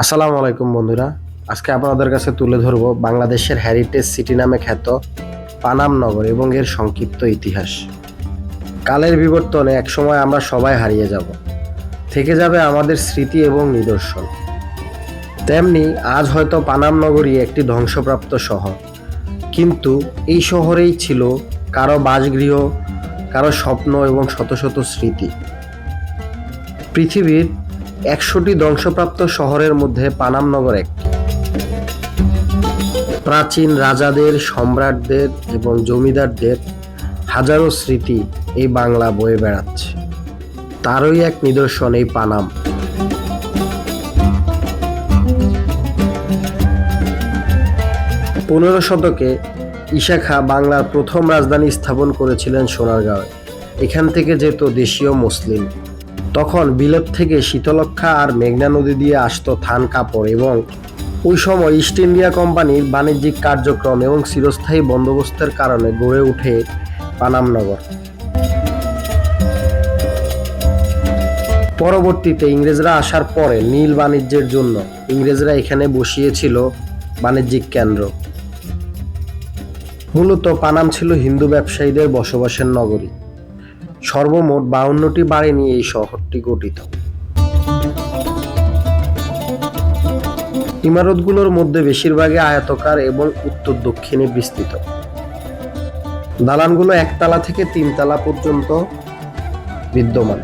আসসালামু আলাইকুম বন্ধুরা। আজকে আপনাদের কাছে তুলে ধরব বাংলাদেশের হ্যারিটেজ সিটি নামে খ্যাত পানাম নগর এবং এর সংক্ষিপ্ত ইতিহাস। কালের বিবর্তনে একসময় আমরা সবাই হারিয়ে যাব। থেকে যাবে আমাদের স্মৃতি এবং নিদর্শন। তেমনি আজ হয়তো পানাম নগরী একটি ধ্বংসপ্রাপ্ত শহর। কিন্তু এই শহরেই ছিল কারও বাসগৃহ কারও স্বপ্ন এবং শত শত স্মৃতি। পৃথিবীর একশোটি ধ্বংসপ্রাপ্ত শহরের মধ্যে পানাম নগর একটি প্রাচীন রাজাদের, সম্রাটদের এবং জমিদারদের হাজারো স্মৃতি এই বাংলা বয়ে বেড়াচ্ছে। তারই এক নিদর্শন এই পানাম। পনেরো শতকে ইশাখা বাংলার প্রথম রাজধানী স্থাপন করেছিলেন সোনারগাঁওয়ে এখান থেকে যেত দেশীয় মুসলিম। তখন বিলেত থেকে শীতলক্ষা আর মেঘনা নদী দিয়ে আসতো থান কাপড় এবং ওই সময় ইস্ট ইন্ডিয়া কোম্পানির বাণিজ্যিক কার্যক্রম এবং চিরস্থায়ী বন্দোবস্তের কারণে গড়ে ওঠে পানামনগর পরবর্তীতে ইংরেজরা আসার পরে নীল বাণিজ্যের জন্য ইংরেজরা এখানে বসিয়েছিল বাণিজ্যিক কেন্দ্র। মূলত পানাম ছিল হিন্দু ব্যবসায়ীদের বসবাসের নগরী। সর্বমোট বাউন্নটি বাড়ি নিয়ে এই শহরটি গঠিত। ইমারতগুলোর মধ্যে বেশিরভাগই আয়তকার এবং উত্তর দক্ষিণে বিস্তৃত। দালানগুলো একতলা থেকে তিনতলা পর্যন্ত বিদ্যমান।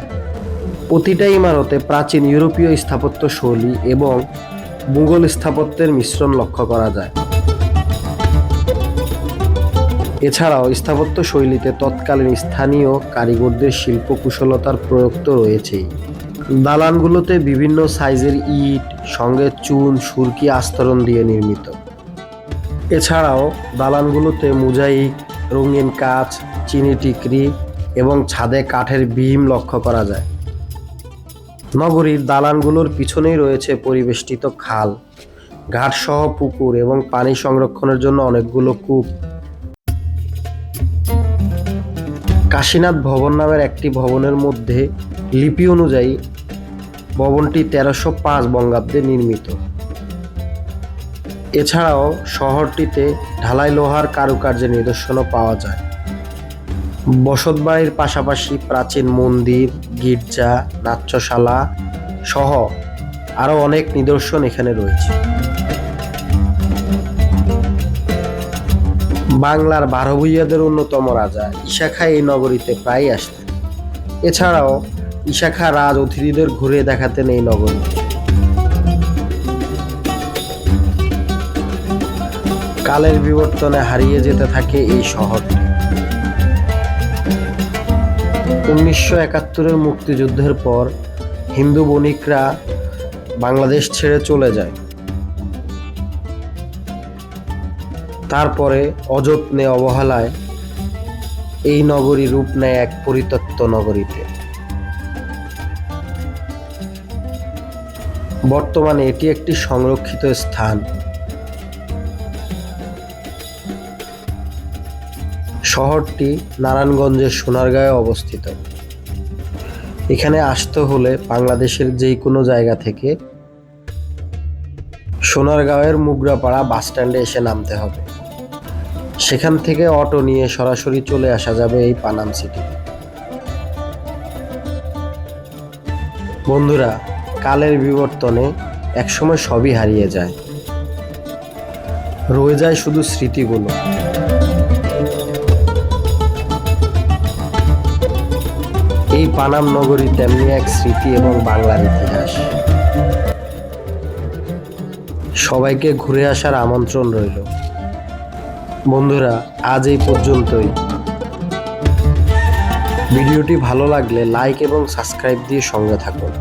প্রতিটা ইমারতে প্রাচীন ইউরোপীয় স্থাপত্য শৈলী এবং মুঘল স্থাপত্যের মিশ্রণ লক্ষ্য করা যায়। এছাড়াও স্থাপত্য শৈলীতে তৎকালীন স্থানীয় কারিগরদের শিল্প কুশলতার প্রয়োগ তো রয়েছেই। দালানগুলোতে বিভিন্ন সাইজের ইট, সঙ্গে চুন, সুরকি আস্তরণ দিয়ে নির্মিত। এছাড়াও দালানগুলোতে মোজাইক, রঙিন কাচ, চিনি টিকরি এবং ছাদে কাঠের বিম লক্ষ্য করা যায়। নগরীর দালানগুলোর পিছনেই রয়েছে পরিবেষ্টিত খাল। ঘাটসহ পুকুর এবং পানি সংরক্ষণের জন্য অনেকগুলো কূপ কাশীনাথ ভবন নামের একটি ভবনের মধ্যে লিপি অনুযায়ী ভবনটি তেরোশো পাঁচ বঙ্গাব্দে নির্মিত। এছাড়াও শহরটিতে ঢালাই লোহার কারুকার্যের নিদর্শনও পাওয়া যায়। বসতবাড়ির পাশাপাশি প্রাচীন মন্দির, গির্জা, নাট্যশালা সহ আরও অনেক নিদর্শন এখানে রয়েছে। বাংলার বারো ভূইয়াদের অন্যতম রাজা। ইশাখা এই নগরীতে প্রায়ই আসতেন। এছাড়াও ইশাখা রাজ অতিথিদের ঘুরে দেখাতেন এই নগরী। কালের বিবর্তনে হারিয়ে যেতে থাকে এই শহরটি। উনিশশো একাত্তরের মুক্তিযুদ্ধের পর হিন্দু বণিকরা বাংলাদেশ ছেড়ে চলে যায়। তারপরে অযত্নে অবহেলায় এই নগরী রূপ নেয় এক পরিত্যক্ত নগরীতে। বর্তমানে এটি একটি সংরক্ষিত স্থান। শহরটি নারায়ণগঞ্জের সোনারগাঁয়ে অবস্থিত। এখানে আসতে হলে বাংলাদেশের যে কোনো জায়গা থেকে সোনারগাঁওয়ের মুগরাপাড়া বাস স্ট্যান্ডে এসে নামতে হবে। সেখান থেকে অটো নিয়ে সরাসরি চলে আসা যাবে এই পানাম সিটিতে। বন্ধুরা, কালের বিবর্তনে একসময় সবই হারিয়ে যায়। রয়ে যায় শুধু স্মৃতিগুলো। এই পানাম নগরী তেমনি এক স্মৃতি এবং বাংলার ইতিহাস। সবাইকে ঘুরে আসার আমন্ত্রণ রইল। বন্ধুরা আজ এই পর্যন্তই। ভিডিওটি ভালো লাগলে লাইক এবং সাবস্ক্রাইব দিয়ে সঙ্গে থাকুন।